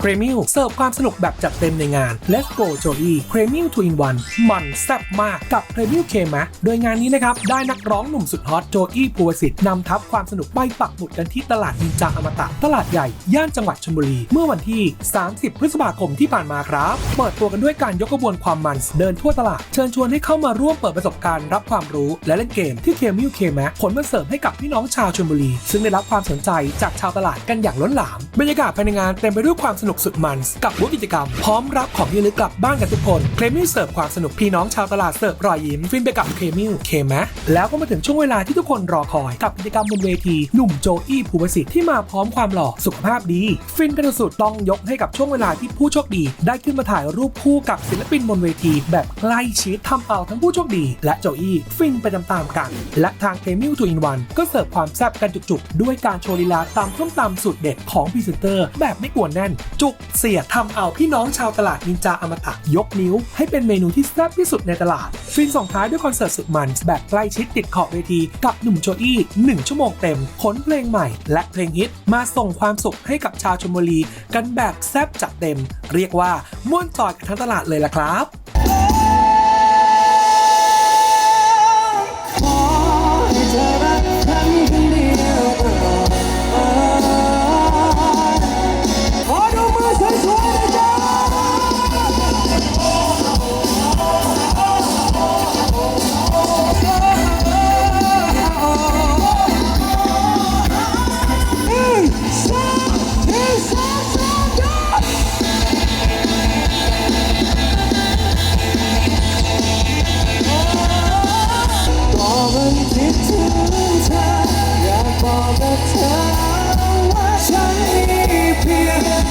เครมิลเสิร์ฟความสนุกแบบจัดเต็มในงาน Let's Go Joey เครมิล2 in 1มันแซ่บมากกับเครมิลเคมะโดยงานนี้นะครับ ได้นักร้องหนุ่มสุดฮอตโจอี้ภูวสิทธิ์นำทัพความสนุกไปปักหมุดกันที่ตลาดนินจาอมตะ ตลาดใหญ่ ย่านจังหวัดชลบุรี เมื่อวันที่ 30 พฤษภาคมที่ผ่านมาครับ เปิดตัวกันด้วยการยกขบวนความมันเดินทั่วตลาด เชิญชวนให้เข้ามาร่วมเปิดประสบการณ์รับความรู้และเล่นเกมที่เคมิลเคมะผลมาเสริมให้กับพี่น้องชาวชลบุรี ซึ่งได้รับความสนใจจากชาวตลาดกันอย่างล้นหลามบรรยากาศภายในงานเต็มไปด้วยความสนุกสุดมันกับบูธกิจกรรม พร้อมรับของที่ระลึกกลับบ้านกันทุกคนเคมิลเสิร์ฟความสนุกพี่น้องชาวตลาดเสิร์ฟรอยยิ้มฟินไปกับเคมิลเคมะแล้วก็มาถึงช่วงเวลาที่ทุกคนรอคอยกับกิจกรรมบนเวทีหนุ่มโจอี้ภูวสิทธิ์ที่มาพร้อมความหล่อสุขภาพดี ฟินกันสุดต้องยกให้กับช่วงเวลาที่ผู้โชคดี ได้ขึ้นมาถ่ายรูปคู่กับศิลปินบนเวทีแบบใกล้ชิดทำเอาทั้งผู้โชคดี และโจอี้ฟินไปตามๆกัน และทางเคมิลทูอินวันก็เสิร์ฟความแซ่บกันจุกๆ ด้วยการโชว์ลีลาตามส้มตำสุดเด็ดของพรีเซนเตอร์แบบไม่กวนแน่นจุกเสียดทำเอาพี่น้องชาวตลาดนินจาอมตะยกนิ้ว ให้เป็นเมนูที่แซ่บที่สุดในตลาด ฟินส่งท้ายด้วยคอนเสิร์ตสุดมันแบบใกล้ชิดติดขอบเวที กับหนุ่มโจอี้หนึ่งชั่วโมงเต็มขนเพลงใหม่ และเพลงฮิตมาส่งความสุขให้กับชาวชลบุรี กันแบบแซ่บจัดเต็ม เรียกว่าม่วนจอยกันทั้งตลาดเลยล่ะครับ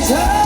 อ